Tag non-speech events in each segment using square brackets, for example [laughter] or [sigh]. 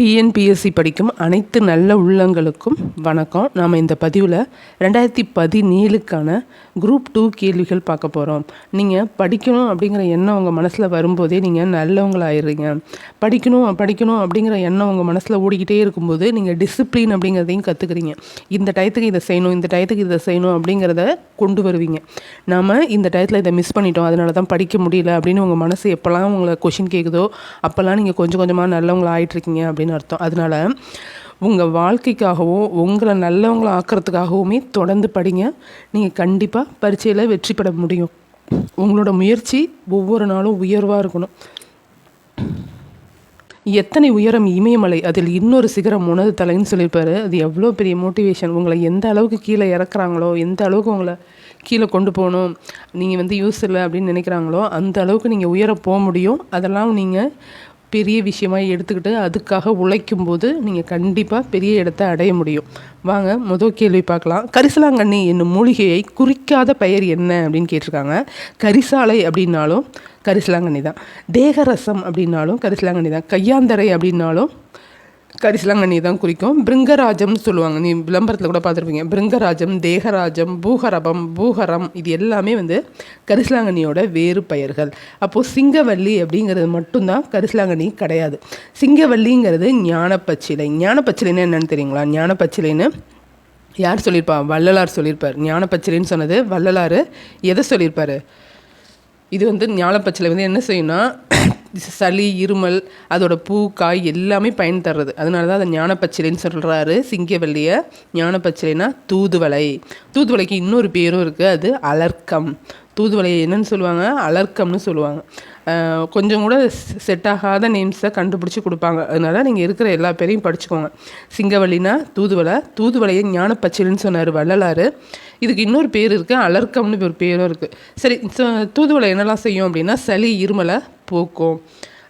TNPSC படிக்கும் அனைத்து நல்ல உள்ளங்களுக்கும் வணக்கம். நாம் இந்த பதிவில் ரெண்டாயிரத்தி பதினேழுக்கான குரூப் டூ கேள்விகள் பார்க்க போகிறோம் நீங்கள் படிக்கணும் அப்படிங்கிற எண்ணம் உங்கள் மனசில் வரும்போதே நீங்கள் நல்லவங்களாயிடுறீங்க படிக்கணும் படிக்கணும் அப்படிங்கிற எண்ணம் உங்கள் மனசில் ஓடிக்கிட்டே இருக்கும்போது நீங்கள் டிசிப்ளின் அப்படிங்கிறதையும் கற்றுக்குறீங்க இந்த டயத்துக்கு இதை செய்யணும் இந்த டயத்துக்கு இதை செய்யணும் அப்படிங்கிறத கொண்டு வருவீங்க. நாம் இந்த டயத்தில் இதை மிஸ் பண்ணிட்டோம் அதனால தான் படிக்க முடியல அப்படின்னு உங்கள் மனசு எப்போல்லாம் உங்களை கொஷின் கேட்குதோ அப்போல்லாம் நீங்கள் கொஞ்சம் கொஞ்சமாக நல்லவங்களா ஆயிட்டுருக்கீங்க அப்படின்னு அர்த்தம். அதனால் உங்கள் வாழ்க்கைக்காகவும் உங்களை நல்லவங்களை ஆக்கிறதுக்காகவுமே தொடர்ந்து படிங்க. நீங்கள் கண்டிப்பாக பரீட்சையில் வெற்றி பெற முடியும். உங்களோட முயற்சி ஒவ்வொரு நாளும் உயர்வாக இருக்கணும். எத்தனை உயரம் இமயமலை அதில் இன்னொரு சிகரம் உனது தலைன்னு சொல்லியிருப்பாரு. அது எவ்வளோ பெரிய மோட்டிவேஷன் உங்களை எந்த அளவுக்கு கீழே இறக்குறாங்களோ எந்த அளவுக்கு உங்களை கீழே கொண்டு போகணும் நீங்கள் வந்து யூஸ் இல்லை அப்படின்னு நினைக்கிறாங்களோ அந்த அளவுக்கு நீங்கள் உயர போக முடியும். அதெல்லாம் நீங்கள் பெரிய விஷயமாக எடுத்துக்கிட்டு அதுக்காக உழைக்கும் போது நீங்கள் கண்டிப்பாக பெரிய இடத்த அடைய முடியும். வாங்க முதல் கேள்வி பார்க்கலாம். கரிசலாங்கண்ணி என்னும் மூலிகையை குறிக்காத பெயர் என்ன அப்படின்னு கேட்டிருக்காங்க. கரிசாலை அப்படின்னாலும் கரிசலாங்கண்ணி தான். தேகரசம் அப்படின்னாலும் கரிசலாங்கண்ணி தான். கையாந்தரை அப்படின்னாலும் கரிசலாங்கண்ணி தான் குறிக்கும். பிருங்கராஜம்னு சொல்லுவாங்க. நீ விளம்பரத்தில் கூட பார்த்துருப்பீங்க. பிருங்கராஜம் தேகராஜம் பூகரபம் பூகரம் இது எல்லாமே வந்து கரிசலாங்கண்ணியோட வேறு பெயர்கள். அப்போது சிங்கவல்லி அப்படிங்கிறது மட்டும்தான் கரிசலாங்கண்ணி கிடையாது. சிங்கவல்லிங்கிறது ஞானப்பச்சிலை. ஞானப்பச்சிலைன்னு என்னென்னு தெரியுங்களா? ஞானப்பச்சிலைன்னு யார் சொல்லியிருப்பா? வள்ளலார் சொல்லியிருப்பார். ஞானப்பச்சிலைன்னு சொன்னது வள்ளலார். எதை சொல்லியிருப்பார்? இது வந்து ஞானப்பச்சிலை வந்து என்ன செய்யும்னா சளி இருமல் அதோட பூ காய் எல்லாமே பயன் தர்றது. அதனால தான் அதை ஞானப்பச்சிலைன்னு சொல்கிறாரு சிங்கவல்லியை. ஞானப்பச்சிலைனா தூதுவளை. தூதுவளைக்கு இன்னொரு பேரும் இருக்குது அது அலர்க்கம். தூதுவளையை என்னன்னு சொல்லுவாங்க? அலர்க்கம்னு சொல்லுவாங்க. கொஞ்சம் கூட செட் ஆகாத நேம்ஸை கண்டுபிடிச்சி கொடுப்பாங்க. அதனால் நீங்கள் இருக்கிற எல்லா பேரையும் படிச்சுக்கோங்க. சிங்கவல்லினா தூதுவளை தூதுவலையை ஞானப்பச்சிலைன்னு சொன்னார் வள்ளலாறு இதுக்கு இன்னொரு பேர் இருக்குது அலர்க்கம்னு ஒரு பேரும் இருக்குது சரி தூதுவளை என்னெல்லாம் செய்யும் அப்படின்னா சளி இருமலை போக்கும்.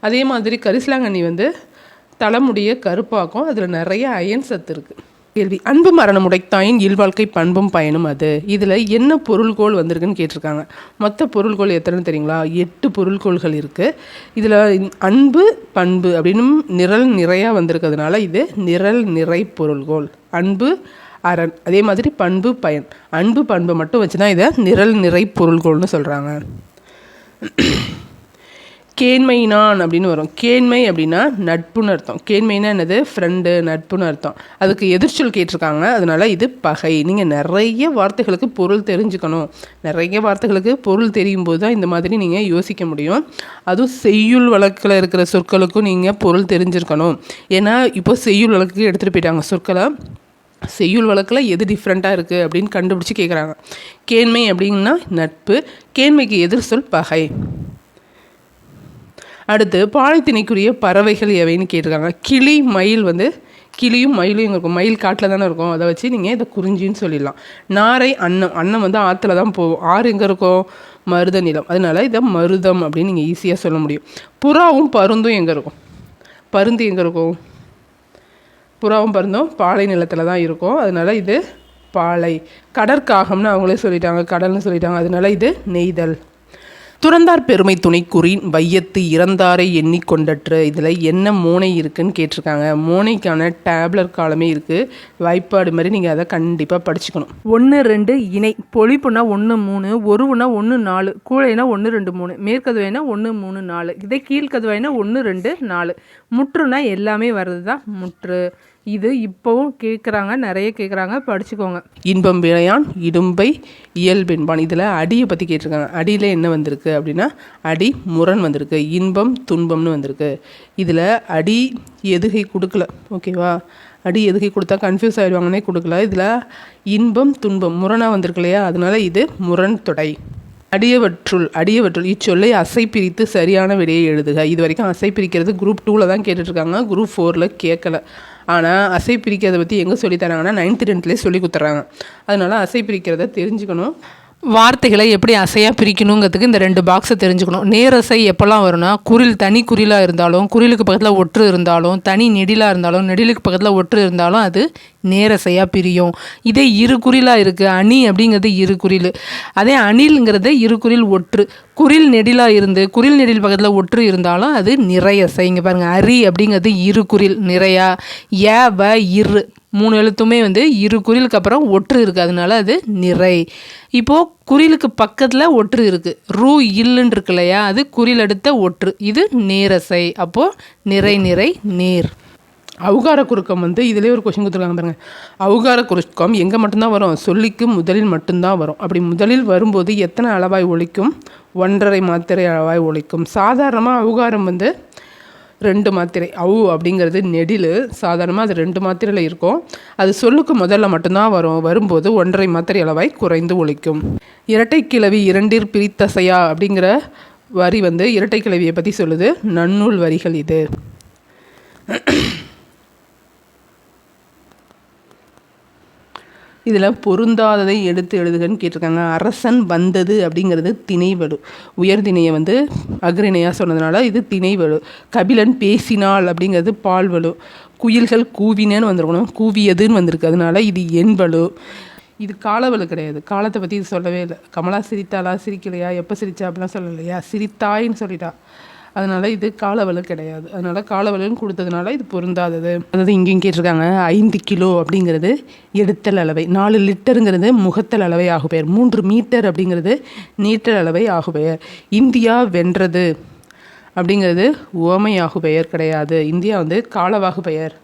அதே மாதிரி கரிசலாங்கண்ணி வந்து தலைமுடிய கருப்பாக்கும் அதில் நிறைய அயன் சத்து இருக்குது கேள்வி. அன்பு மரணம் உடைத்தாயின் இல்வாழ்க்கை பண்பும் பயனும் அது. இதில் என்ன பொருள்கோள் வந்திருக்குன்னு கேட்டிருக்காங்க. மொத்த பொருள்கோள் எத்தனை தெரியுங்களா? எட்டு பொருள்கோள்கள் இருக்குது இதில் அன்பு பண்பு அப்படின்னு நிரல் நிறையா வந்திருக்கிறதுனால இது நிரல் நிறை பொருள்கோள். அன்பு அரண். அதே மாதிரி பண்பு பயன். அன்பு பண்பு மட்டும் வச்சு தான் இதை நிரல் நிறை பொருள்கோள்னு சொல்கிறாங்க கேண்மைனான் அப்படின்னு வரும். கேண்மை அப்படின்னா நட்புன்னு அர்த்தம். கேண்மைனா என்னது? ஃப்ரெண்டு நட்புன்னு அர்த்தம். அதுக்கு எதிர்ச்சொல் கேட்டிருக்காங்க. அதனால இது பகை. நீங்கள் நிறைய வார்த்தைகளுக்கு பொருள் தெரிஞ்சுக்கணும். நிறைய வார்த்தைகளுக்கு பொருள் தெரியும் போது தான் இந்த மாதிரி நீங்கள் யோசிக்க முடியும். அதுவும் செய்யுள் வழக்கில் இருக்கிற சொற்களுக்கும் நீங்கள் பொருள் தெரிஞ்சிருக்கணும். ஏன்னா இப்போ செய்யுள் வழக்கு எடுத்துகிட்டு போயிட்டாங்க. சொற்களை செய்யுள் வழக்கில் எது டிஃப்ரெண்ட்டாக இருக்குது அப்படின்னு கண்டுபிடிச்சி கேட்குறாங்க கேண்மை அப்படின்னா நட்பு. கேண்மைக்கு எதிர் சொல் பகை. அடுத்து பாலைத்திணைக்குரிய பறவைகள் எவைன்னு கேட்டிருக்காங்க. கிளி மயில் வந்து கிளியும் மயிலும் இங்கே இருக்கும். மயில் காட்டில் தானே இருக்கும். அதை வச்சு நீங்கள் இதை குறிஞ்சின்னு சொல்லிடலாம். நாரை அன்னம். அன்னம் வந்து ஆற்றுல தான் போகும். ஆறு எங்கே இருக்கும்? மருத நிலம். அதனால இதை மருதம் அப்படின்னு நீங்கள் ஈஸியாக சொல்ல முடியும். புறாவும் பருந்தும் எங்கே இருக்கும்? பருந்து எங்கே இருக்கும்? புறாவும் பருந்தும் பாலை நிலத்தில் தான் இருக்கும். அதனால இது பாலை. கடற்காகம்னு அவங்களே சொல்லிட்டாங்க. கடல்னு சொல்லிட்டாங்க. அதனால இது நெய்தல். துறந்தார் பெருமை துணைக்குறின் வையத்து இறந்தாரை எண்ணிக்கொண்டற்று இதில் என்ன மோனை இருக்குன்னு கேட்டிருக்காங்க. மோனைக்கான டேப்லர் காலமே இருக்குது வாய்ப்பாடு மாதிரி நீங்கள் அதை கண்டிப்பாக படிச்சுக்கணும். ஒன்று ரெண்டு இணை. பொழிப்புனா ஒன்று மூணு. ஒருவுனா ஒன்று நாலு. கூழைனா ஒன்று ரெண்டு மூணு. மேற்கதுவைனா ஒன்று மூணு நாலு. இதே கீழ்கதுவைனா ஒன்று ரெண்டு நாலு. முற்றுனா எல்லாமே வர்றது தான் முற்று. இது இப்போவும் கேட்குறாங்க நிறைய கேட்குறாங்க படிச்சுக்கோங்க. இன்பம் விளையான் இடும்பை இயல்பென்பான் இதில் அடியை பற்றி கேட்டிருக்காங்க. அடியில் என்ன வந்திருக்கு அப்படின்னா அடி முரண் வந்திருக்கு இன்பம் துன்பம்னு வந்திருக்கு. இதில் அடி எதுகை கொடுக்கல. ஓகேவா அடி எதுகை கொடுத்தா கன்ஃபியூஸ் ஆகிடுவாங்கன்னே கொடுக்கல. இதில் இன்பம் துன்பம் முரணாக வந்திருக்கு இல்லையா? அதனால இது முரண் தொடை. அடியவற்றுள் அடியவற்றுள் இச்சொல்லை அசை பிரித்து சரியான விடையை எழுதுக. இது வரைக்கும் அசை பிரிக்கிறது குரூப் டூவில் தான் கேட்டுட்ருக்காங்க குரூப் ஃபோரில் கேட்கல ஆனால் அசை பிரிக்கிறத பற்றி எங்கே சொல்லித்தராங்கன்னா நைன்த்து டென்த்லேயே சொல்லி கொடுத்துட்றாங்க அதனால் அசை பிரிக்கிறத தெரிஞ்சுக்கணும். வார்த்தைகளை எப்படி அசையாக பிரிக்கணுங்கிறதுக்கு இந்த ரெண்டு பாக்ஸை தெரிஞ்சுக்கணும். நேரசை எப்போல்லாம் வரும்னா குரில் தனி குறிலாக இருந்தாலும் குரிலுக்கு பக்கத்தில் ஒற்று இருந்தாலும் தனி நெடிலாக இருந்தாலும் நெடிலுக்கு பக்கத்தில் ஒற்று இருந்தாலும் அது நேரசையாக பிரியும். இதே இரு குறிலாக இருக்குது அணி அப்படிங்கிறது இரு குறில். அதே அணில்ங்கிறது இரு குறில் ஒற்று. குறில் நெடிலாக இருந்து குறில் நெடில் பக்கத்தில் ஒற்று இருந்தாலும் அது நிறையசை இங்கே பாருங்கள் அரி அப்படிங்கிறது இரு குறில் நிறையா. ஏ வ இரு. மூணு எழுத்துமே வந்து இரு குறிலுக்கு அப்புறம் ஒற்று இருக்குது அதனால அது நிறை. இப்போது குறிலுக்கு பக்கத்தில் ஒற்று இருக்குது ரூ இல்லுன்னு இருக்கு இல்லையா? அது குறில் அடுத்த ஒற்று. இது நேரசை அப்போது நிறை நிறை நேர். அவுகார குறுக்கம் வந்து இதிலே ஒரு கொஷின் கொடுத்துருக்காங்க பாருங்க. அவுகார குறுக்கம் எங்கே மட்டும்தான் வரும்? சொல்லிக்கு முதலில் மட்டும்தான் வரும். அப்படி முதலில் வரும்போது எத்தனை அளவாய் ஒழிக்கும்? ஒன்றரை மாத்திரை அளவாய் ஒழிக்கும். சாதாரணமாக அவுகாரம் வந்து ரெண்டு மாத்திரை அவு அப்படிங்கிறது நெடில். சாதாரணமாக அது ரெண்டு மாத்திரையில் இருக்கும். அது சொல்லுக்கு முதல்ல மட்டும்தான் வரும். வரும்போது ஒன்றரை மாத்திரை அளவாய் குறைந்து ஒழிக்கும். இரட்டை கிளவி இரண்டிற் பிரித்தசையா அப்படிங்கிற வரி வந்து இரட்டை கிளவியை பற்றி சொல்லுது. நன்னூல் வரிகள் இது. இதில் பொருந்தாததை எடுத்து எழுதுகன்னு கேட்டிருக்காங்க. அரசன் வந்தது அப்படிங்கிறது திணைவலு உயர்திணையை வந்து அக்ரிணையாக சொன்னதுனால இது திணைவலு கபிலன் பேசினாள் அப்படிங்கிறது பால்வலு குயில்கள் கூவினேன்னு வந்திருக்கணும். கூவியதுன்னு வந்திருக்கு. அதனால இது என்பலு இது காலவலு கிடையாது. காலத்தை பற்றி இது சொல்லவே இல்லை. கமலா சிரித்தாளா? சிரிக்கலையா? எப்போ சிரிச்சா? அப்படிலாம் சொல்லலையா? சிரித்தாயின்னு சொல்லிட்டா. அதனால் இது காலவலு கிடையாது. அதனால் காலவலுன்னு கொடுத்ததுனால இது பொருந்தாதது. அதாவது இங்கேயும் கேட்டிருக்காங்க ஐந்து கிலோ அப்படிங்கிறது எடுத்தல் அளவை. நாலு லிட்டருங்கிறது முகத்தல் அளவை ஆகுபெயர் மூன்று மீட்டர் அப்படிங்கிறது நீட்டல் அளவை ஆகுபெயர் இந்தியா வென்றது அப்படிங்கிறது ஓமையாகு பெயர் கிடையாது. இந்தியா வந்து காலவாகு பெயர்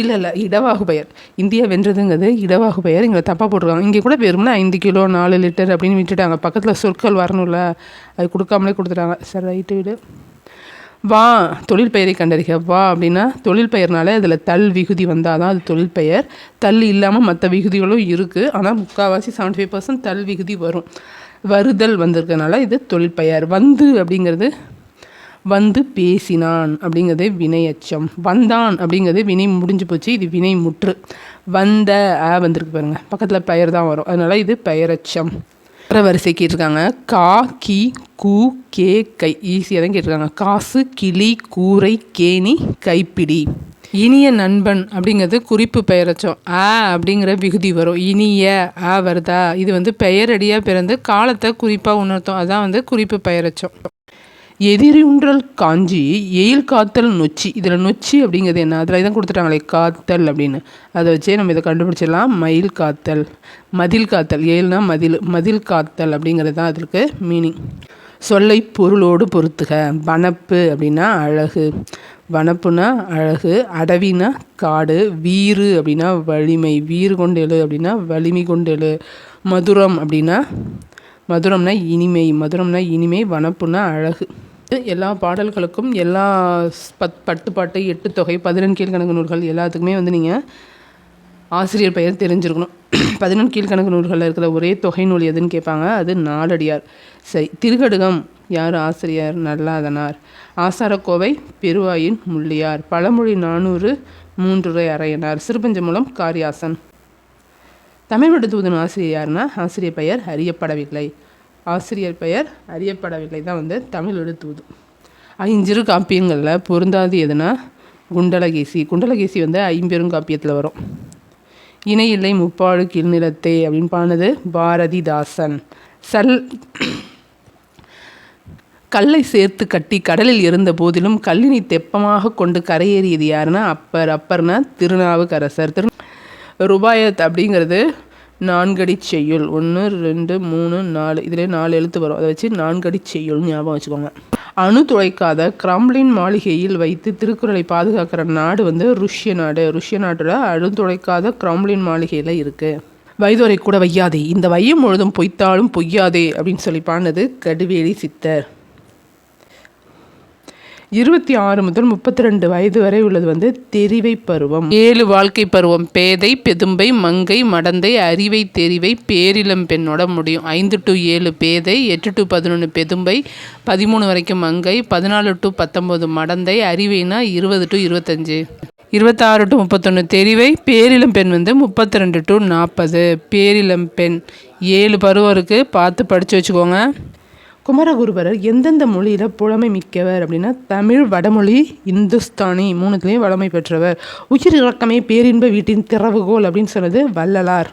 இல்லை இல்லை இடவாகு பெயர் இந்தியா வென்றதுங்கிறது இடவாகு பெயர் இங்கே தப்பாக போட்டிருக்காங்க. இங்கே கூட வெறும்னா ஐந்து கிலோ நாலு லிட்டர் அப்படின்னு விட்டுட்டாங்க. பக்கத்தில் சொற்கள் வரணும்ல. அது கொடுக்காமலே கொடுத்துட்டாங்க. சரி ரைட்டு வீடு. வா தொழில் பெயரை கண்டறிக. வா அப்படின்னா தொழில் பெயர்னாலே அதில் தல் விகுதி வந்தால் தான் அது தொழில் பெயர். தல் இல்லாமல் மற்ற விகுதிகளும் இருக்குது ஆனால் முக்கால்வாசி செவன்ட்டி ஃபைவ் பர்சன்ட் தல் விகுதி வரும். வருதல் வந்திருக்கனால இது தொழில் பெயர். வந்து அப்படிங்கிறது வந்து பேசினான் அப்படிங்கிறது வினையச்சம் வந்தான் அப்படிங்கிறது வினை முடிஞ்சு போச்சு. இது வினை முற்று. வந்த ஆ வந்திருக்கு பாருங்கள் பக்கத்தில் பெயர் தான் வரும். அதனால் இது பெயரச்சம். அப்புறம் வரிசை கேட்டிருக்காங்க? கா கி கூ கே கை. ஈஸியாக தான் கேட்டிருக்காங்க. காசு கிளி கூரை கேணி கைப்பிடி. இனிய நண்பன் அப்படிங்கிறது குறிப்பு பெயரச்சம் ஆ அப்படிங்கிற விகுதி வரும். இனிய ஆ வருதா? இது வந்து பெயரடியாக பிறந்து காலத்தை குறிப்பாக உணர்த்தும். அதான் வந்து குறிப்பு பெயரச்சம் எதிரியுன்றல் காஞ்சி எயில் காத்தல் நொச்சி. இதில் நொச்சி அப்படிங்கிறது என்ன? அதில் தான் கொடுத்துட்டாங்களே காத்தல் அப்படின்னு. அதை வச்சே நம்ம இதை கண்டுபிடிச்சிடலாம். மயில் காத்தல். மதில் காத்தல். எயில்னா மதில். மதில் காத்தல் அப்படிங்கிறது தான் அதற்கு மீனிங் சொல்லை பொருளோடு பொறுத்துக வனப்பு அப்படின்னா அழகு. வனப்புனா அழகு. அடவினா காடு. வீறு அப்படின்னா வலிமை. வீறு கொண்டெழு அப்படின்னா வலிமை கொண்டெழு மதுரம் அப்படின்னா மதுரம்னா இனிமை மதுரம்னா இனிமை வனப்புனா அழகு. எல்லா பாடல்களுக்கும் எல்லா ஸ் பத் பட்டுப்பாட்டு எட்டு தொகை பதினெண் கீழ்கணக்கு நூல்கள் எல்லாத்துக்குமே வந்து நீங்கள் ஆசிரியர் பெயர் தெரிஞ்சிருக்கணும். [clears throat] பதினெண் கீழ்கணக்கு நூல்களில் இருக்கிற ஒரே தொகை நூல் எதுன்னு கேட்பாங்க? அது நாலடியார். சரி திருகடுகம். யார் ஆசிரியர்? நல்லாதனார். ஆசாரக்கோவை பெருவாயின் முள்ளியார். பழமொழி நானூறு மூன்றுரை அறையனார் சிறுபஞ்ச மூலம் காரியாசன். தமிழ் விடு ஆசிரியர் யாருன்னா ஆசிரியர் பெயர் அறியப்படவில்லை ஆசிரியர் பெயர் அறியப்படவில்லை தான் வந்து தமிழ் விடு ஐஞ்சிறு காப்பியங்களில் பொருந்தாது எதுனா குண்டலகேசி. குண்டலகேசி வந்து ஐம்பெரும் காப்பியத்தில் வரும். இணையில்லை முப்பாடு கீழ்நிலத்தே அப்படின்னு பானது பாரதிதாசன். சல் கல்லை சேர்த்து கட்டி கடலில் இருந்த போதிலும் கல்லினை தெப்பமாக கொண்டு கரையேறியது யாருன்னா அப்பர். அப்பர்னா திருநாவுக்கரசர். திரு ருபாயத் அப்படிங்கிறது நான்கடி செய்யுள். ஒன்று ரெண்டு மூணு நாலு. இதிலே நாலு எழுத்து வரும். அதை வச்சு நான்கடி செய்யுள் ஞாபகம் வச்சுக்கோங்க. அணு துளைக்காத கிரம்லின் மாளிகையில் வைத்து திருக்குறளை பாதுகாக்கிற நாடு வந்து ருஷ்ய நாடு. ருஷ்ய நாட்டில் அணு துளைக்காத கிரம்லின் மாளிகையில் இருக்குது வயதுரை கூட வையாதே. இந்த வையம் முழுதும் பொய்த்தாலும் பொய்யாதே அப்படின்னு சொல்லி பாடினது கடுவேலி சித்தர். இருபத்தி ஆறு முதல் முப்பத்தி ரெண்டு வயது வரை உள்ளது வந்து தெரிவை பருவம். ஏழு வாழ்க்கை பருவம். பேதை பெதும்பை மங்கை மடந்தை அறிவை தெரிவை பேரிளம் பெண்ணோட முடியும். ஐந்து டு ஏழு பேதை எட்டு டு பதினொன்று பெதும்பை பதிமூணு வரைக்கும் மங்கை பதினாலு டு பத்தொம்போது மடந்தை அறிவைனா இருபது டு இருபத்தஞ்சு. இருபத்தாறு டு முப்பத்தொன்று தெரிவை பேரிளம் பெண் வந்து முப்பத்தி ரெண்டு டு நாற்பது பேரிளம் பெண் ஏழு பருவம் இருக்குது பார்த்து படித்து வச்சுக்கோங்க. குமரகுருபரர் எந்தெந்த மொழியில் புலமை மிக்கவர் அப்படின்னா தமிழ் வடமொழி இந்துஸ்தானி மூணுத்துலேயும் வளமை பெற்றவர். உயிர் இறக்கமே பேரின்ப வீட்டின் திறவுகோல் அப்படின்னு சொன்னது வள்ளலார்.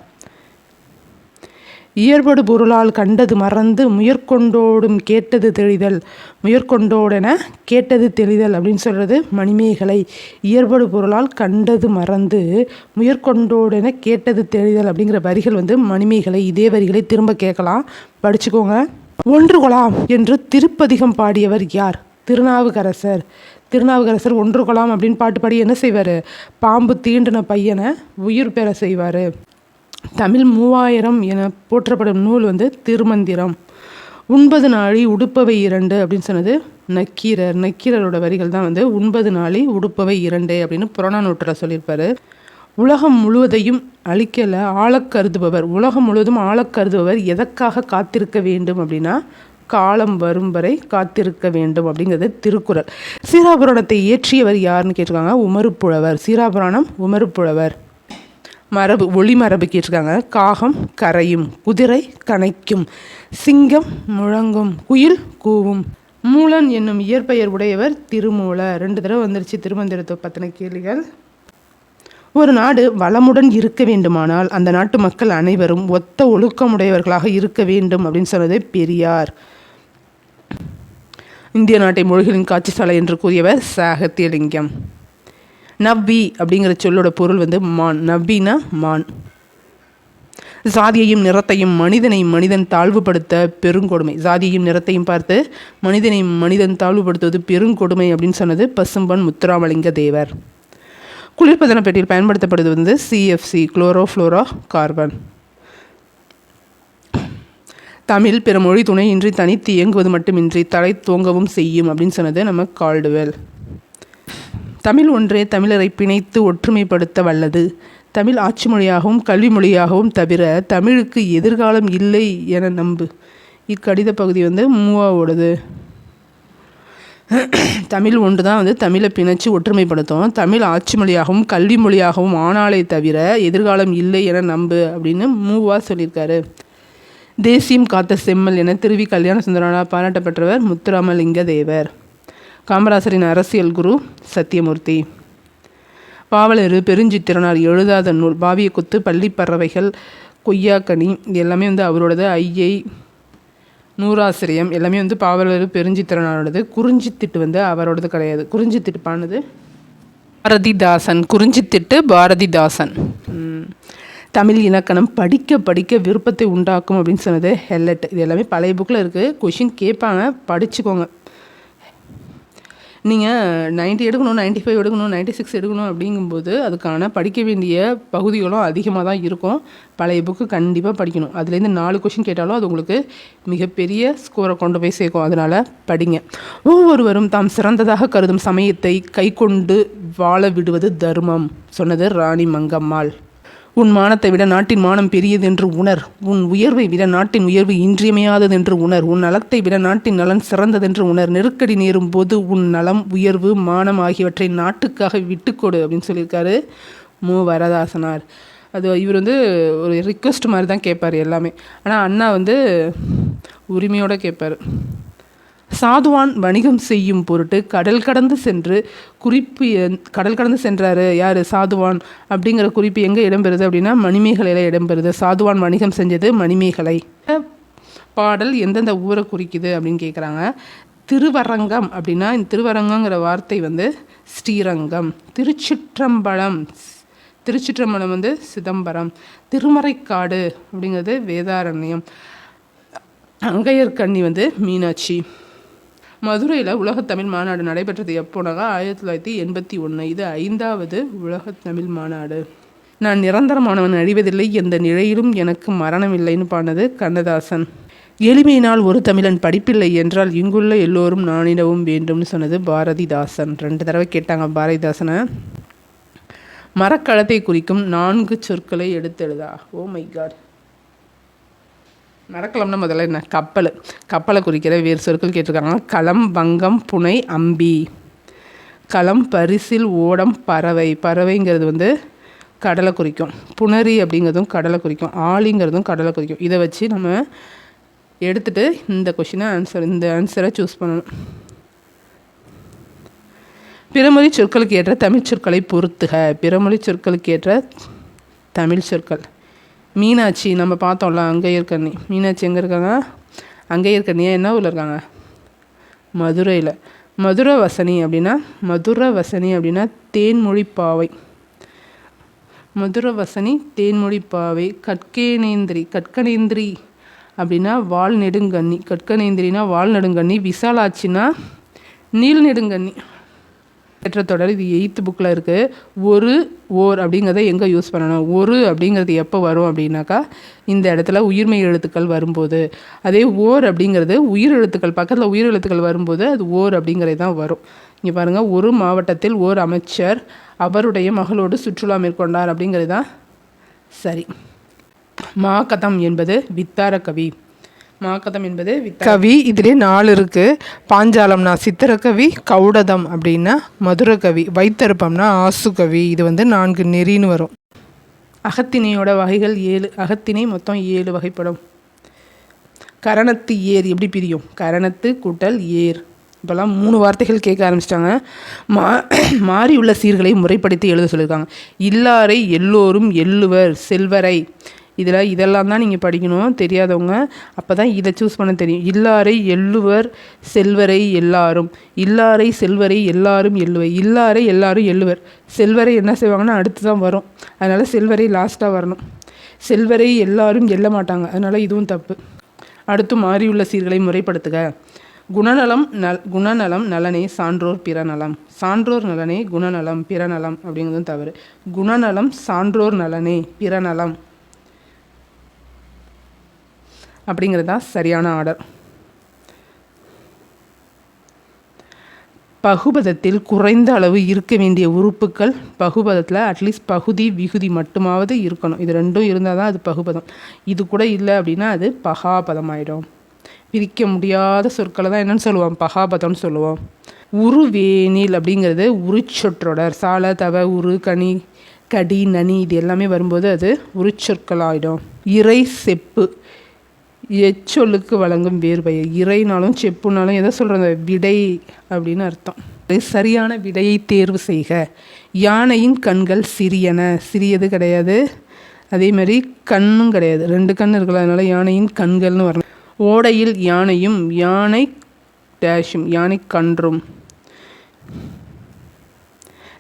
இயற்படு பொருளால் கண்டது மறந்து முயற்கொண்டோடும் கேட்டது தெளிதல். முயற்கொண்டோடென கேட்டது தெளிதல் அப்படின்னு சொல்கிறது மணிமேகலை. இயற்படு பொருளால் கண்டது மறந்து முயற்கொண்டோடென கேட்டது தெளிதல் அப்படிங்கிற வரிகள் வந்து மணிமேகலை இதே வரிகளை திரும்ப கேட்கலாம். படிச்சுக்கோங்க. ஒன்று கொலாம் என்று திருப்பதிகம் பாடியவர் யார்? திருநாவுக்கரசர். திருநாவுக்கரசர் ஒன்று கொலாம் அப்படின்னு பாட்டு பாடி என்ன செய்வார்? பாம்பு தீண்டின பையனை உயிர் பெற செய்வார். தமிழ் மூவாயிரம் என போற்றப்படும் நூல் வந்து திருமந்திரம். உண்பது நாளி உடுப்பவை இரண்டு அப்படின்னு சொன்னது நக்கீரர். நக்கீரரோட வரிகள் தான் வந்து உண்பது நாளி உடுப்பவை இரண்டு அப்படின்னு புறநானூற்றில் சொல்லியிருப்பாரு. உலகம் முழுவதையும் அழிக்கல ஆழக் கருதுபவர். உலகம் முழுவதும் ஆழக்கருதுபவர் எதற்காக காத்திருக்க வேண்டும் அப்படின்னா காலம் வரும் வரை காத்திருக்க வேண்டும் அப்படிங்கிறது திருக்குறள். சீராபுராணத்தை இயற்றியவர் யாருன்னு கேட்டிருக்காங்க? உமறுப்புழவர் சீராபுராணம் உமறுப்புழவர் மரபு ஒளி மரபு கேட்டிருக்காங்க. காகம் கரையும் குதிரை கனைக்கும் சிங்கம் முழங்கும் குயில் கூவும். மூலன் என்னும் இயற்பெயர் உடையவர் திருமூல ரெண்டு தடவை வந்துருச்சு திருமந்திரத்தை பற்றின கேள்விகள். ஒரு நாடு வளமுடன் இருக்க வேண்டுமானால் அந்த நாட்டு மக்கள் அனைவரும் ஒத்த ஒழுக்கமுடையவர்களாக இருக்க வேண்டும் அப்படின்னு சொன்னது பெரியார். இந்திய நாட்டை மொழிகளின் காட்சி சாலை என்று கூறியவர் சாகத்தியலிங்கம் நவ்வி அப்படிங்கிற சொல்லோட பொருள் வந்து மான். நவ்வினா மான். சாதியையும் நிறத்தையும் மனிதனை மனிதன் தாழ்வுபடுத்த பெருங்கொடுமை. சாதியையும் நிறத்தையும் பார்த்து மனிதனை மனிதன் தாழ்வுபடுத்துவது பெருங்கொடுமை அப்படின்னு சொன்னது பசும்பன் முத்துராமலிங்க தேவர். குளிர்பதன பெட்டியில் பயன்படுத்தப்படுவது வந்து சிஎஃப்சி குளோரோஃப்ளோரோ கார்பன் தமிழ் பிற மொழி துணையின்றி தனித்து இயங்குவது மட்டுமின்றி தலை தூங்கவும் செய்யும் அப்படின்னு சொன்னது நம்ம கால்டுவெல். தமிழ் ஒன்றே தமிழரை பிணைத்து ஒற்றுமைப்படுத்த வல்லது. தமிழ் ஆட்சி மொழியாகவும் கல்வி மொழியாகவும் தவிர தமிழுக்கு எதிர்காலம் இல்லை என நம்பு. இக்கடித பகுதி வந்து மூவாவோடது. [clears throat] தமிழ் ஒன்று தான் வந்து தமிழை பிணைச்சு ஒற்றுமைப்படுத்தும். தமிழ் ஆட்சி மொழியாகவும் கல்வி மொழியாகவும் ஆனாலே தவிர எதிர்காலம் இல்லை என நம்பு அப்படின்னு மூவா சொல்லியிருக்காரு. தேசியம் காத்த செம்மல் என திருவி கல்யாண சுந்தரனால் பாராட்டப்பட்டவர் முத்துராமலிங்க தேவர் காமராசரின் அரசியல் குரு சத்தியமூர்த்தி. பாவலரு பெருஞ்சித்திரனார் எழுதாத நூல் பாவிய குத்து பள்ளிப்பறவைகள் கொய்யாக்கனி இது எல்லாமே வந்து அவரோடது ஐயை நூறாசிரியம். எல்லாமே வந்து பாவலர் பெருஞ்சித்திரனாரோடது. குறிஞ்சித்திட்டு வந்து அவரோடது கிடையாது. குறிஞ்சித்திட்டுப்பானது? பாரதிதாசன். குறிஞ்சித்திட்டு பாரதிதாசன். தமிழ் இலக்கணம் படிக்க படிக்க விருப்பத்தை உண்டாக்கும் அப்படின்னு சொன்னது ஹெல்லட். இது எல்லாமே பழைய புக்கில் இருக்குது கொஷின் கேட்பாங்க படிச்சுக்கோங்க. நீங்கள் 90 எடுக்கணும் 95 ஃபைவ் எடுக்கணும் 96 சிக்ஸ் எடுக்கணும் அப்படிங்கும்போது அதுக்கான படிக்க வேண்டிய பகுதிகளும் அதிகமாக தான் இருக்கும். பழைய புக்கு கண்டிப்பாக படிக்கணும். அதுலேருந்து நாலு கொஷின் கேட்டாலும் அது உங்களுக்கு மிகப்பெரிய ஸ்கோரை கொண்டு போய் சேர்க்கும். அதனால் படிங்க. ஒவ்வொருவரும் தாம் சிறந்ததாக கருதும் சமயத்தை கைக்கொண்டு வாழ விடுவது தர்மம் சொன்னது ராணி மங்கம்மாள். உன் மானத்தை விட நாட்டின் மானம் பெரியது என்று உணர். உன் உயர்வை விட நாட்டின் உயர்வு இன்றியமையாததென்று உணர். உன் நலத்தை விட நாட்டின் நலன் சிறந்ததென்று உணர். நெருக்கடி நேரும் போது உன் நலம் உயர்வு மானம் ஆகியவற்றை நாட்டுக்காக விட்டுக்கொடு அப்படின்னு சொல்லியிருக்காரு மு. வரதாசனார். அது இவர் வந்து ஒரு ரிக்வெஸ்ட் மாதிரி தான் கேட்பார் எல்லாமே. ஆனால் அண்ணா வந்து உரிமையோடு கேட்பார். சாதுவான் வணிகம் செய்யும் பொருட்டு கடல் கடந்து சென்று குறிப்பு எந்- கடல் கடந்து சென்றாரு. யார்? சாதுவான் அப்படிங்கிற குறிப்பு எங்கே இடம்பெறுது அப்படின்னா மணிமேகலையில் இடம்பெறுது. சாதுவான் வணிகம் செஞ்சது மணிமேகலை. பாடல் எந்தெந்த ஊரை குறிக்குது அப்படின்னு கேட்குறாங்க திருவரங்கம் அப்படின்னா இந்த திருவரங்கங்கிற வார்த்தை வந்து ஸ்ரீரங்கம். திருச்சிற்றம்பலம். திருச்சிற்றம்பலம் வந்து சிதம்பரம். திருமறைக்காடு அப்படிங்கிறது வேதாரண்யம். அங்கையர்கண்ணி வந்து மீனாட்சி. மதுரையில் உலகத்தமிழ் மாநாடு நடைபெற்றது எப்போனாக்கா ஆயிரத்தி தொள்ளாயிரத்தி எண்பத்தி ஒன்று இது ஐந்தாவது உலகத்தமிழ் மாநாடு. நான் நிரந்தரமானவன் அழிவதில்லை. எந்த நிலையிலும் எனக்கு மரணம் இல்லைன்னு பாடினது கண்ணதாசன். எளிமையினால் ஒரு தமிழன் படிப்பில்லை என்றால் இங்குள்ள எல்லோரும் நானிடவும் வேண்டும்னு சொன்னது பாரதிதாசன். ரெண்டு தடவை கேட்டாங்க பாரதிதாசனை. மரக்களத்தை குறிக்கும் நான்கு சொற்களை எடுத்தெழுதா ஓ oh மை காட் நடக்கலம்னா முதல்ல என்ன? கப்பல். கப்பலை குறிக்கிற வேறு சொற்கள் கேட்டிருக்காங்க. களம் வங்கம் புனை அம்பி. களம் பரிசில் ஓடம் பறவை. பறவைங்கிறது வந்து கடலை குறிக்கும். புணரி அப்படிங்கிறதும் கடலை குறிக்கும். ஆளிங்கிறதும் கடலை குறிக்கும். இதை வச்சு நம்ம எடுத்துட்டு இந்த கொஷினை ஆன்சர் இந்த ஆன்சரை சூஸ் பண்ணணும். பிறமொழி சொற்களுக்கு ஏற்ற தமிழ் சொற்களை பொறுத்துக. பிறமொழி சொற்களுக்கு ஏற்ற தமிழ் சொற்கள். மீனாட்சி நம்ம பார்த்தோம்ல அங்கையர்கண்ணி மீனாட்சி எங்கே இருக்காங்க? அங்கையர்கண்ணியா என்ன ஊரில் இருக்காங்க? மதுரையில். மதுரை வசனி அப்படின்னா மதுரை வசனி அப்படின்னா தேன்மொழி பாவை. மதுரை வசனி தேன்மொழி பாவை. கற்கேனேந்திரி கற்கனேந்திரி அப்படின்னா வால் நெடுங்கண்ணி. கற்கனேந்திரினா வால் நெடுங்கண்ணி. விசாலாட்சினா நீல் நெடுங்கண்ணி. ஏற்ற தொடர் இது எயித்து புக்கில் இருக்குது ஒரு ஓர் அப்படிங்கிறத எங்கே யூஸ் பண்ணணும்? ஒரு அப்படிங்கிறது எப்போ வரும் அப்படின்னாக்கா இந்த இடத்துல உயிர்மெய் எழுத்துக்கள் வரும்போது. அதே ஓர் அப்படிங்கிறது உயிர் எழுத்துக்கள் பக்கத்தில் உயிர் எழுத்துக்கள் வரும்போது அது ஓர் அப்படிங்கிறது தான் வரும். இங்கே பாருங்கள் ஒரு மாவட்டத்தில் ஓர் அமைச்சர் அவருடைய மகளோடு சுற்றுலா மேற்கொண்டார் அப்படிங்கிறது தான் சரி. மாகதம் என்பது வித்தார கவி. மாகதம் என்பது கவி இதிலே நாலு இருக்கு. பாஞ்சாலம்னா சித்திரக்கவி கௌடதம் அப்படின்னா மதுரகவி வைத்தருப்பம்னா ஆசுகவி இது வந்து நான்கு நெறின்னு வரும். அகத்திணையோட வகைகள் ஏழு அகத்திணை மொத்தம் ஏழு வகைப்படும். கரணத்து ஏர் எப்படி பிரியும்? கரணத்து கூட்டல் ஏர். இப்போல்லாம் மூணு வார்த்தைகள் கேட்க ஆரம்பிச்சிட்டாங்க. மா மாறியுள்ள சீர்களை முறைப்படுத்தி எழுத சொல்லியிருக்காங்க. இல்லாரை எல்லோரும் எள்ளுவர் செல்வரை. இதில் இதெல்லாம் தான் நீங்கள் படிக்கணும் தெரியாதவங்க அப்போ தான் இதை சூஸ் பண்ண தெரியும். இல்லாரை எள்ளுவர் செல்வரை எல்லாரும். இல்லாரை செல்வரை எல்லாரும் எள்ளுவை இல்லாரை எல்லாரும் எள்ளுவர். செல்வரை என்ன செய்வாங்கன்னா அடுத்து தான் வரும். அதனால் செல்வரை லாஸ்ட்டாக வரணும். செல்வரை எல்லாரும் எல்ல மாட்டாங்க. அதனால் இதுவும் தப்பு. அடுத்து மாறியுள்ள சீர்களை முறைப்படுத்துக. குணநலம் நல் குணநலம் நலனே சான்றோர் பிறநலம். சான்றோர் நலனே குணநலம் பிறநலம் அப்படிங்கிறதும் தவறு. குணநலம் சான்றோர் நலனே பிறநலம். அப்படிங்கிறது தான் சரியான ஆர்டர் பகுபதத்தில் குறைந்த அளவு இருக்க வேண்டிய உறுப்புகள் பகுபதத்தில் அட்லீஸ்ட் பகுதி விகுதி மட்டுமாவது இருக்கணும். இது ரெண்டும் இருந்தால் தான் அது பகுபதம். இது கூட இல்லை அப்படின்னா அது பகாபதம் ஆகிடும் பிரிக்க முடியாத சொற்களை தான் என்னென்னு சொல்லுவோம். பகாபதம்னு சொல்லுவோம். உருவேனில் அப்படிங்கிறது உருச்சொற்றொடர் சால தவ உரு கனி கடி நனி இது எல்லாமே வரும்போது அது உருச்சொற்கள் ஆகிடும் இறை செப்பு. எச்சொல்லுக்கு வழங்கும் வேறுபெயர் இறைனாலும் செப்புனாலும் எதை சொல்கிறது விடை அப்படின்னு அர்த்தம். சரியான விடையை தேர்வு செய்க. யானையின் கண்கள் சிறியன. சிறியது கிடையாது. அதே மாதிரி கண்ணும் கிடையாது. ரெண்டு கண் இருக்கலாம் அதனால் யானையின் கண்கள்னு வரணும். ஓடையில் யானையும் யானை டேஷும் யானை கன்றும்.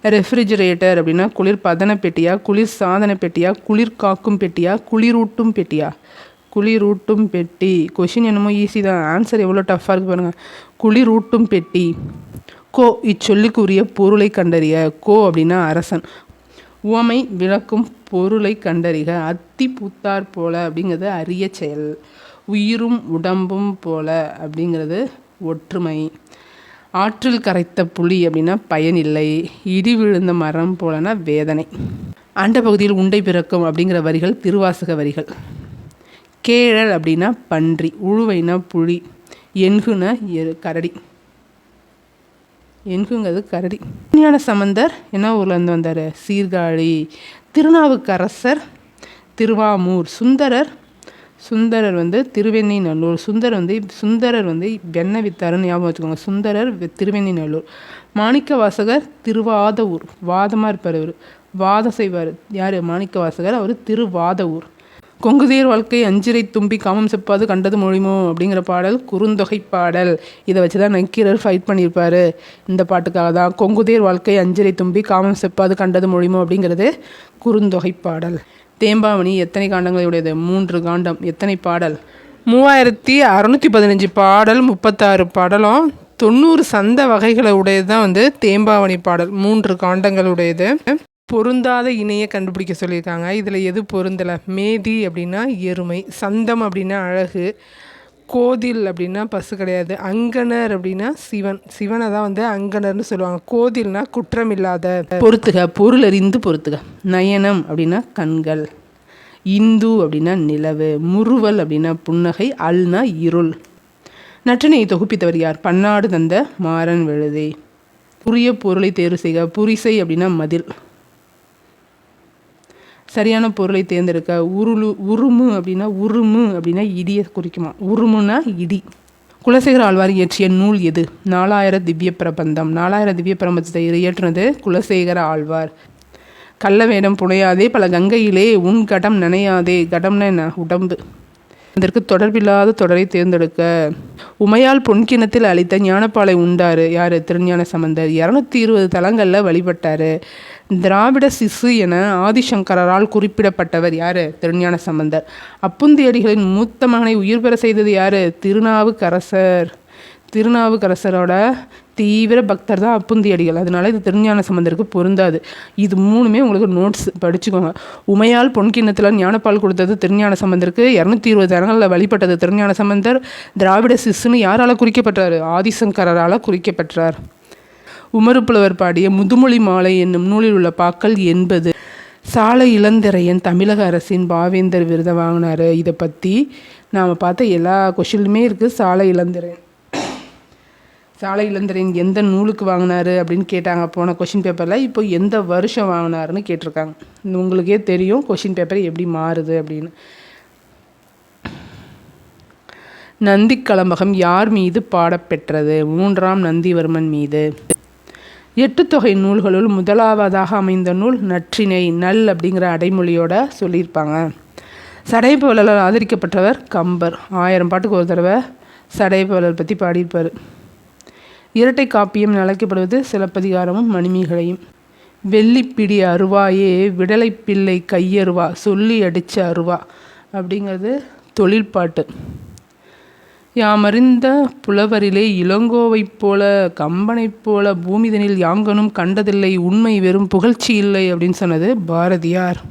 ரெஃப்ரிஜிரேட்டர் அப்படின்னா குளிர் பதன பெட்டியா குளிர் சாதன பெட்டியா குளிர் காக்கும் பெட்டியா குளிரூட்டும் பெட்டியா? குளிரூட்டும் பெட்டி. கொஷின் என்னமோ ஈஸி தான். ஆன்சர் எவ்வளோ டஃப்பாக இருக்கு பாருங்கள் குளிரூட்டும் பெட்டி. கோ இச்சொல்லிக்குரிய பொருளை கண்டறிய கோ அப்படின்னா அரசன். உவமை விளக்கும் பொருளை கண்டறிக. அத்தி பூத்தார் போல அப்படிங்கிறது அரிய செயல். உயிரும் உடம்பும் போல அப்படிங்கிறது ஒற்றுமை. ஆற்றில் கரைத்த புலி அப்படின்னா பயனில்லை. இடி விழுந்த மரம் போலனா வேதனை. அண்ட பகுதியில் உண்டை பிறக்கும் அப்படிங்கிற வரிகள் திருவாசக வரிகள். கேழல் அப்படின்னா பன்றி உழுவைனா புலி என்குனா எரு கரடி. என்குங்கிறது கரடி. ஞான சம்பந்தர் என்ன ஊர்லேருந்து வந்தார்? சீர்காழி திருநாவுக்கரசர் திருவாமூர். சுந்தரர் சுந்தரர் வந்து திருவெண்ணை நல்லூர் சுந்தர் வந்து சுந்தரர் வந்து வெண்ண வித்தாருன்னு ஞாபகம் வச்சுக்கோங்க. சுந்தரர் வெ- நல்லூர் மாணிக்க வாசகர் திருவாதவூர். வாதமாக இருப்பார் அவர் வாதம் செய்வார். யார்? மாணிக்க வாசகர் அவர் திருவாதவூர். கொங்குதேர் வாழ்க்கை அஞ்சிரை தும்பி காமம் செப்பாது கண்டது மொழிமோ அப்படிங்கிற பாடல் குறுந்தொகை பாடல். இதை வச்சு தான் நக்கீரர் ஃபைட் பண்ணியிருப்பார். இந்த பாட்டுக்காக தான் கொங்குதேர் வாழ்க்கை அஞ்சிரை தும்பி காமம் செப்பாது கண்டது மொழிமோ அப்படிங்கிறது குறுந்தொகை பாடல். தேம்பாவணி எத்தனை காண்டங்களை உடையது மூன்று காண்டம். எத்தனை பாடல்? மூவாயிரத்தி அறநூற்றி பதினஞ்சு பாடல் முப்பத்தாறு பாடலும் தொண்ணூறு சந்த வகைகளை உடையது தான் வந்து தேம்பாவணி பாடல். மூன்று காண்டங்களுடையது. பொருந்தாத இணையை கண்டுபிடிக்க சொல்லியிருக்காங்க. இதில் எது பொருந்தலை? மேதி அப்படின்னா எருமை சந்தம் அப்படின்னா அழகு கோதில் அப்படின்னா பசு கிடையாது அங்கனர் அப்படின்னா சிவன். சிவனை தான் வந்து அங்கனர்னு சொல்லுவாங்க. கோதில்னா குற்றம் இல்லாத பொறுத்துக பொருள் அறிந்து பொறுத்துக. நயனம் அப்படின்னா கண்கள் இந்து அப்படின்னா நிலவு முறுவல் அப்படின்னா புன்னகை அல்னா இருள். நற்றினையை தொகுப்பித்தவர் யார்? பன்னாடு தந்த மாறன் விழுதே. உரிய பொருளை தேர்வு செய்க. புரிசை அப்படின்னா மதில். சரியான பொருளை தேர்ந்தெடுக்க உருளு உருமு அப்படின்னா உருமு அப்படின்னா இடியை குறிக்குமா? உருமுன்னா இடி. குலசேகர ஆழ்வார் இயற்றிய நூல் எது? நாலாயிர திவ்ய பிரபந்தம். நாலாயிர திவ்ய பிரபந்தத்தை இயற்றினது குலசேகர ஆழ்வார். கள்ள வேடம் புனையாதே பல கங்கையிலே உன் கடம் நனையாதே. கடம்னா என்ன? உடம்பு. அதற்கு தொடர்பில்லாத தொடரை தேர்ந்தெடுக்க. உமையால் பொன்கிணத்தில் அளித்த ஞானப்பாலை உண்டாரு யார்? திருஞான சம்பந்தர். இரநூத்தி இருபது தலங்களில் வழிபட்டார். திராவிட சிசு என ஆதிசங்கரால் குறிப்பிடப்பட்டவர் யார்? திருஞான சம்பந்தர். அப்புந்தியடிகளின் மூத்த மகனை உயிர் பெற செய்தது யார்? திருநாவுக்கரசர். திருநாவுக்கரசரோட தீவிர பக்தர் தான் அப்புந்தியடிகள். அதனால இது திருஞான சம்பந்தருக்கு பொருந்தாது. இது மூணுமே உங்களுக்கு நோட்ஸ் படிச்சுக்கோங்க. உமையால் பொன்கிண்ணத்தில் ஞானப்பால் கொடுத்தது திருஞான சம்பந்தருக்கு. இரநூத்தி இருபது தரங்களில் வழிபட்டது திருஞான சம்பந்தர். திராவிட சிசுன்னு யாரால் குறிக்கப்பட்டார்? ஆதிசங்கரால் குறிக்கப்பட்டார். உமறுப்புலவர் பாடிய முதுமொழி மாலை என்னும் நூலில் உள்ள பாக்கள் என்பது சாலை இளந்திரையன் தமிழக அரசின் பாவேந்தர் விருதை வாங்கினார். இதை பற்றி நாம் பார்த்த எல்லா கொஷின்லுமே இருக்குது சாலை இளந்திரையன். சாலை இளந்திரையன் எந்த நூலுக்கு வாங்கினாரு அப்படின்னு கேட்டாங்க. போன கொஷின் பேப்பரில் இப்போ எந்த வருஷம் வாங்கினாருன்னு கேட்டிருக்காங்க. உங்களுக்கே தெரியும் கொஷின் பேப்பர் எப்படி மாறுது அப்படின்னு. நந்தி கலம்பகம் யார் மீது பாடப்பெற்றது? மூன்றாம் நந்திவர்மன் மீது. எட்டு தொகை நூல்களுள் முதலாவதாக அமைந்த நூல் நற்றினை நல் அப்படிங்கிற அடைமொழியோட சொல்லியிருப்பாங்க. சடைப்பவலால் ஆதரிக்கப்பட்டவர் கம்பர். ஆயிரம் பாட்டுக்கு ஒரு தடவை சடைப்பவலர் பற்றி பாடியிருப்பார். இரட்டை காப்பியம் அழைக்கப்படுவது சிலப்பதிகாரமும் மணிமேகலையும். வெள்ளிப்பிடி அருவாயே விடலை பிள்ளை கையருவா சொல்லி அடித்த அருவா அப்படிங்கிறது தொழில்பாட்டு யாமறிந்த புலவரிலே இளங்கோவைப் போல கம்பனைப் போல பூமிதனில் யாங்கனும் கண்டதில்லை உண்மை வெறும் புகழ்ச்சி இல்லை அப்படின்னு சொன்னது பாரதியார்.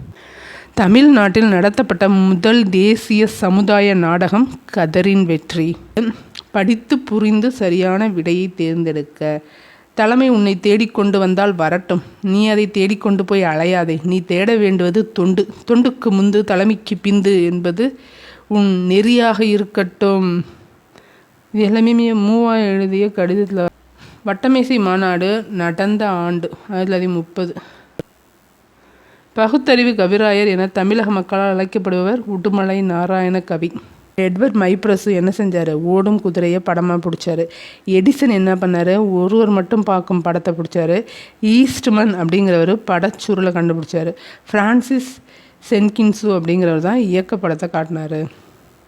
தமிழ்நாட்டில் நடத்தப்பட்ட முதல் தேசிய சமுதாய நாடகம் கதரின் வெற்றி. படித்து புரிந்து சரியான விடையை தேர்ந்தெடுக்க. தலைமை உன்னை தேடிக்கொண்டு வந்தால் வரட்டும். நீ அதை தேடிக்கொண்டு போய் அலையாதே. நீ தேட வேண்டுவது தொண்டு. தொண்டுக்கு முந்து தலைமைக்கு பிந்து என்பது உன் நெறியாக இருக்கட்டும். இது எல்லாமே மூவா எழுதிய கடிதத்தில் வட்டமேசை மாநாடு நடந்த ஆண்டு ஆயிரத்தி தொள்ளாயிரத்தி முப்பது. பகுத்தறிவு கவிராயர் என தமிழக மக்களால் அழைக்கப்படுபவர் உடுமலை நாராயண கவி. எட்வர்ட் மைப்ரஸு என்ன செஞ்சார்? ஓடும் குதிரையை படமாக பிடிச்சாரு. எடிசன் என்ன பண்ணார்? ஒருவர் மட்டும் பார்க்கும் படத்தை பிடிச்சாரு. ஈஸ்ட்மன் அப்படிங்கிறவர் படச்சுருளை கண்டுபிடிச்சார். ஃப்ரான்சிஸ் சென்கின்சு அப்படிங்கிறவர் தான் இயக்க படத்தை காட்டினார்.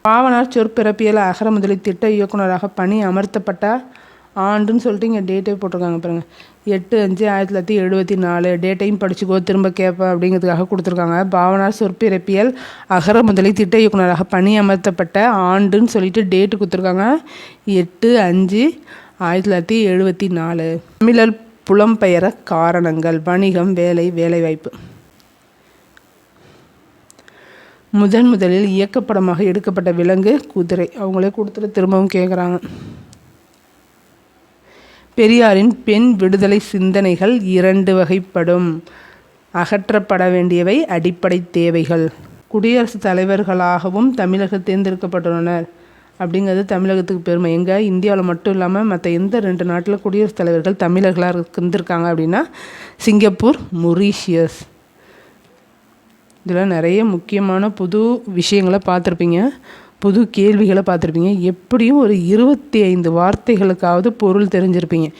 பாவனார் சொற்பிறப்பியல் அகர முதலி திட்ட இயக்குனராக பணி அமர்த்தப்பட்ட ஆண்டுன்னு சொல்லிட்டு இங்கே டேட்டே போட்டிருக்காங்க பாருங்கள் எட்டு அஞ்சு ஆயிரத்தி தொள்ளாயிரத்தி எழுபத்தி நாலு டேட்டையும் படிச்சுக்கோ திரும்ப கேட்பேன் அப்படிங்கிறதுக்காக கொடுத்துருக்காங்க. பாவனார் சொற்பிறப்பியல் அகர முதலி திட்ட இயக்குனராக பணி அமர்த்தப்பட்ட ஆண்டுன்னு சொல்லிட்டு டேட்டு கொடுத்துருக்காங்க. எட்டு அஞ்சு ஆயிரத்தி தொள்ளாயிரத்தி எழுபத்தி நாலு. தமிழர் புலம்பெயர காரணங்கள் வணிகம் வேலை வேலைவாய்ப்பு. முதன் முதலில் இயக்கப்படமாக எடுக்கப்பட்ட விலங்கு குதிரை. அவங்களே கொடுத்துட்டு திரும்பவும் கேட்குறாங்க பெரியாரின் பெண் விடுதலை சிந்தனைகள் இரண்டு வகைப்படும். அகற்றப்பட வேண்டியவை அடிப்படை தேவைகள். குடியரசுத் தலைவர்களாகவும் தமிழக தேர்ந்தெடுக்கப்பட்டுள்ளனர். அப்படிங்கிறது தமிழகத்துக்கு பெருமை. எங்கே? இந்தியாவில் மட்டும் இல்லாமல் மற்ற எந்த ரெண்டு நாட்டில் குடியரசுத் தலைவர்கள் தமிழர்களாக இருந்திருக்காங்க அப்படின்னா சிங்கப்பூர் மொரீஷியஸ். இதில் நிறைய முக்கியமான புது விஷயங்களை பார்த்துருப்பீங்க. புது கேள்விகளை பார்த்துருப்பீங்க. எப்படியும் ஒரு இருபத்தி ஐந்து வார்த்தைகளுக்காவது பொருள் தெரிஞ்சிருப்பீங்க.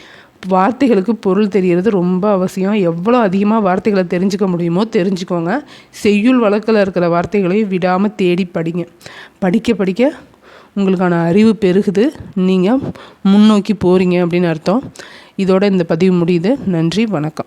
வார்த்தைகளுக்கு பொருள் தெரியறது ரொம்ப அவசியம். எவ்வளோ அதிகமாக வார்த்தைகளை தெரிஞ்சுக்க முடியுமோ தெரிஞ்சுக்கோங்க. செய்யுள் வழக்கில் இருக்கிற வார்த்தைகளையும் விடாமல் தேடி படிங்க. படிக்க படிக்க உங்களுக்கான அறிவு பெருகுது. நீங்கள் முன்னோக்கி போகிறீங்க அப்படின்னு அர்த்தம். இதோட இந்த பதிவு முடியுது. நன்றி. வணக்கம்.